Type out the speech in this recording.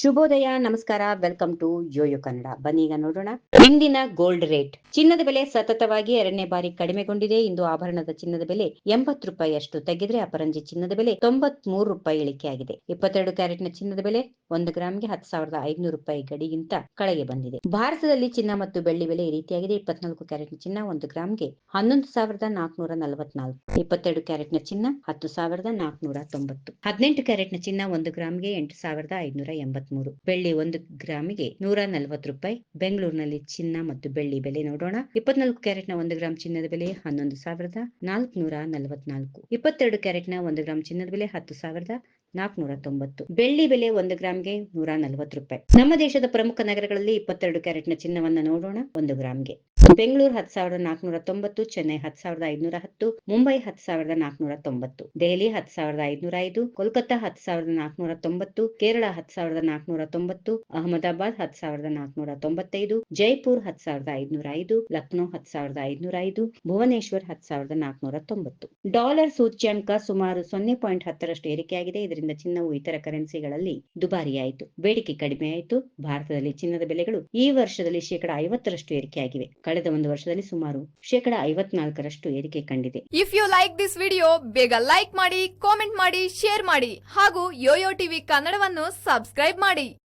ಶುಭೋದಯ, ನಮಸ್ಕಾರ welcome to Yoyo Kannada ಬನ್ನಿ ಈಗ ನೋಡೋಣ. ಇಂದಿನ ಗೋಲ್ಡ್ ರೇಟ್ ಚಿನ್ನದ ಬೆಲೆ ಸತತವಾಗಿ ಎರಡನೇ ಬಾರಿ ಕಡಿಮೆಗೊಂಡಿದೆ. ಇಂದು ಆಭರಣದ ಚಿನ್ನದ ಬೆಲೆ ಎಂಬತ್ತು ರೂಪಾಯಿಯಷ್ಟು ತೆಗೆದ್ರೆ ಅಪರಂಜಿ ಚಿನ್ನದ ಬೆಲೆ ತೊಂಬತ್ ಮೂರು ರೂಪಾಯಿ ಇಳಿಕೆಯಾಗಿದೆ. ಇಪ್ಪತ್ತೆರಡು ಕ್ಯಾರೆಟ್ನ ಚಿನ್ನದ ಬೆಲೆ ಒಂದು ಗ್ರಾಮ್ಗೆ ಹತ್ತು ಸಾವಿರದ ಐನೂರು ರೂಪಾಯಿ ಗಡಿಗಿಂತ ಕಳೆಗೆ ಬಂದಿದೆ. ಭಾರತದಲ್ಲಿ ಚಿನ್ನ ಮತ್ತು ಬೆಳ್ಳಿ ಬೆಲೆ ಈ ರೀತಿಯಾಗಿದೆ. ಇಪ್ಪತ್ನಾಲ್ಕು ಕ್ಯಾರೆಟ್ನ ಚಿನ್ನ ಒಂದು ಗ್ರಾಮ್ಗೆ ಹನ್ನೊಂದು ಸಾವಿರದ ನಾಲ್ಕುನೂರ ನಲವತ್ನಾಲ್ಕು. ಇಪ್ಪತ್ತೆರಡು ಕ್ಯಾರೆಟ್ನ ಚಿನ್ನ ಹತ್ತು ಸಾವಿರದ ನಾಲ್ಕುನೂರ ತೊಂಬತ್ತು. ಹದಿನೆಂಟು ಕ್ಯಾರೆಟ್ನ ಚಿನ್ನ ಒಂದು ಗ್ರಾಮ್ಗೆ ಎಂಟು ಸಾವಿರದ ಐದುನೂರ ಎಂಬತ್ಮೂರು ಬೆಳ್ಳಿ ಒಂದು ಗ್ರಾಮಿಗೆ ನೂರ ನಲವತ್ತು ರೂಪಾಯಿ. ಬೆಂಗಳೂರಿನಲ್ಲಿ ಚಿನ್ನ ಮತ್ತು ಬೆಳ್ಳಿ ಬೆಲೆ ನೋಡೋಣ. ಇಪ್ಪತ್ನಾಲ್ಕು ನ ಒಂದು ಗ್ರಾಮ್ ಚಿನ್ನದ ಬೆಲೆ ಹನ್ನೊಂದು ಸಾವಿರದ ನಾಲ್ಕುನೂರ ನಲವತ್ನಾಲ್ಕು. ಇಪ್ಪತ್ತೆರಡು ಕ್ಯಾರೆಟ್ನ ಒಂದು ಗ್ರಾಮ್ ಚಿನ್ನದ ಬೆಲೆ ಹತ್ತು ಸಾವಿರದ ನಾಲ್ಕುನೂರ ತೊಂಬತ್ತು ಬೆಳ್ಳಿ ಬೆಲೆ ಒಂದು ಗ್ರಾಮ್ಗೆ ನೂರ ನಲವತ್ತು ರೂಪಾಯಿ ನಮ್ಮ ದೇಶದ ಪ್ರಮುಖ ನಗರಗಳಲ್ಲಿ ಇಪ್ಪತ್ತೆರಡು ಕ್ಯಾರೆಟ್ನ ಚಿನ್ನವನ್ನ ನೋಡೋಣ ಒಂದು ಗ್ರಾಮ್ಗೆ ಬೆಂಗಳೂರು ಹತ್ತು ಸಾವಿರದ ನಾಲ್ಕುನೂರ ತೊಂಬತ್ತು ಚೆನ್ನೈ ಹತ್ತು ಸಾವಿರದ ಐದುನೂರ ಹತ್ತು ಮುಂಬೈ ಹತ್ತು ಸಾವಿರದ ನಾಲ್ಕುನೂರ ತೊಂಬತ್ತು ದೆಹಲಿ ಹತ್ತು ಸಾವಿರದ ಐದುನೂರ ಐದು ಕೋಲ್ಕತ್ತಾ ಹತ್ತು ಸಾವಿರದ ನಾಲ್ಕುನೂರ ತೊಂಬತ್ತು ಕೇರಳ ಹತ್ತು ಸಾವಿರದ ನಾಲ್ಕುನೂರ ತೊಂಬತ್ತು ಅಹಮದಾಬಾದ್ ಹತ್ತು ಸಾವಿರದ ನಾಲ್ಕುನೂರ ತೊಂಬತ್ತೈದು ಜೈಪುರ್ ಹತ್ತು ಸಾವಿರದ ಐದುನೂರ ಐದು ಲಕ್ನೋ ಹತ್ತು ಸಾವಿರದ ಐನೂರ ಐದು ಭುವನೇಶ್ವರ್ ಹತ್ತು ಸಾವಿರದ ನಾಲ್ಕುನೂರ ತೊಂಬತ್ತು ಡಾಲರ್ ಸೂಚ್ಯಂಕ ಸುಮಾರು ಸೊನ್ನೆ ಪಾಯಿಂಟ್ ಹತ್ತರಷ್ಟು ಏರಿಕೆಯಾಗಿದೆ ಇದರಿಂದ ಚಿನ್ನವು ಇತರ ಕರೆನ್ಸಿಗಳಲ್ಲಿ ದುಬಾರಿಯಾಯಿತು. ಬೇಡಿಕೆ ಕಡಿಮೆಯಾಯಿತು ಭಾರತದಲ್ಲಿ ಚಿನ್ನದ ಬೆಲೆಗಳು ಈ ವರ್ಷದಲ್ಲಿ ಶೇಕಡ ಐವತ್ತರಷ್ಟು ಏರಿಕೆಯಾಗಿವೆ. ಕಳೆದ ಒಂದು ವರ್ಷದಲ್ಲಿ ಸುಮಾರು ಶೇಕಡ ಐವತ್ನಾಲ್ಕರಷ್ಟು ಏರಿಕೆ ಕಂಡಿದೆ. If you like this video ಬೇಗ ಲೈಕ್ ಮಾಡಿ ಕಾಮೆಂಟ್ ಮಾಡಿ ಶೇರ್ ಮಾಡಿ ಹಾಗೂ ಯೋಯೋ ಟಿವಿ ಕನ್ನಡವನ್ನು ಸಬ್ಸ್ಕ್ರೈಬ್ ಮಾಡಿ.